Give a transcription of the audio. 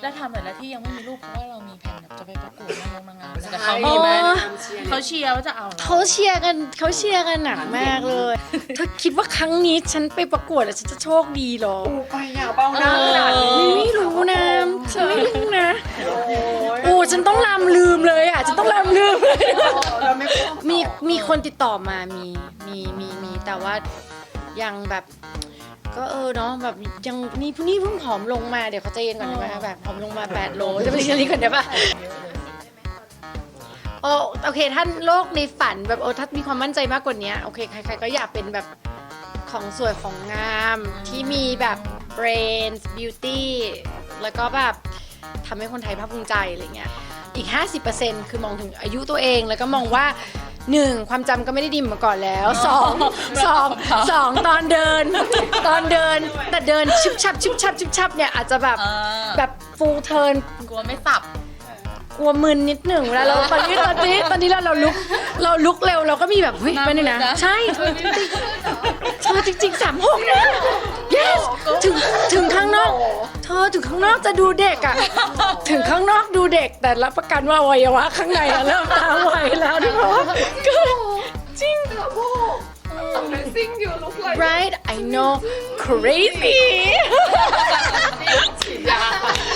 แล้วทำแต่ละที่ยังไม่มีลูกเพราะว่าเรามีแผนแบบจะไปประกวดนางงนางงามแต่เขาเขามีมีไหไหมมตามเชียร์เขาเชียร์ว่าจะเอาเราเขาเชียร์กันเขาเชียร์กันหนักมากเลยเธอคิดว่าครั้งนี้ฉันไปประกวดแล้วฉันจะโชคดีเหรอปูไปอะเบ้าหน้าขนาดนี้ไม่รู้นะฉันไม่รู้นะโอ้ฉันต้องลำลืมเลยอะฉันต้องลำลืมเลย เราไม่พูดมีมีคนติดต่อมามีมีมีมีแต่ว่า ยังแบบ ก็เออเนาะแบบยังนี่นี่เพิ่งผอมลงมาเดี๋ยวเขาใจเย็นก่อนได้ไหมคะแบบผอมลงมา 8 โลจะไปเชลีก่อนได้ปะโอโอเคท่านโลกในฝันแบบโอ้ถ้านมีความมั่นใจมากกว่านี้โอเคใครๆก็อยากเป็นแบบของสวยของงามที่มีแบบ brains beauty แล้วก็แบบทำให้คนไทยภาคภูมิใจอะไรเงี้ยอีก 50%คือมองถึงอายุตัวเองแล้วก็มองว่า 1. ความจำก็ไม่ได้ดีเหมือนมาก่อนแล้ว 2. 2 2ตอนเดิน ตอนเดินแต่เดินชิบชับชิบชับชิบชับเนี่ยอาจจะแบบเออแบบฟูลเทิร์นกลัวไม่สับ กลัวมึนนิดหนึ่งเวลาเราตอนนี้ตอนนี้ตอนนี้เราเราลุกเราลุกเร็วเราก็มีแบบเฮ้ยหน้าไม่นี่นะมืดนะ ใช่เธอจริงๆเธอจริงๆสามหกนะ เธอถึงข้างนอกจะดูเด็กอะถึงข้างนอกดูเด็กแต่รับประกันว่าอวัยวะข้างในอะเริ่มตาไวแล้วทุกคนก็จริง Amazing you look like right I know crazy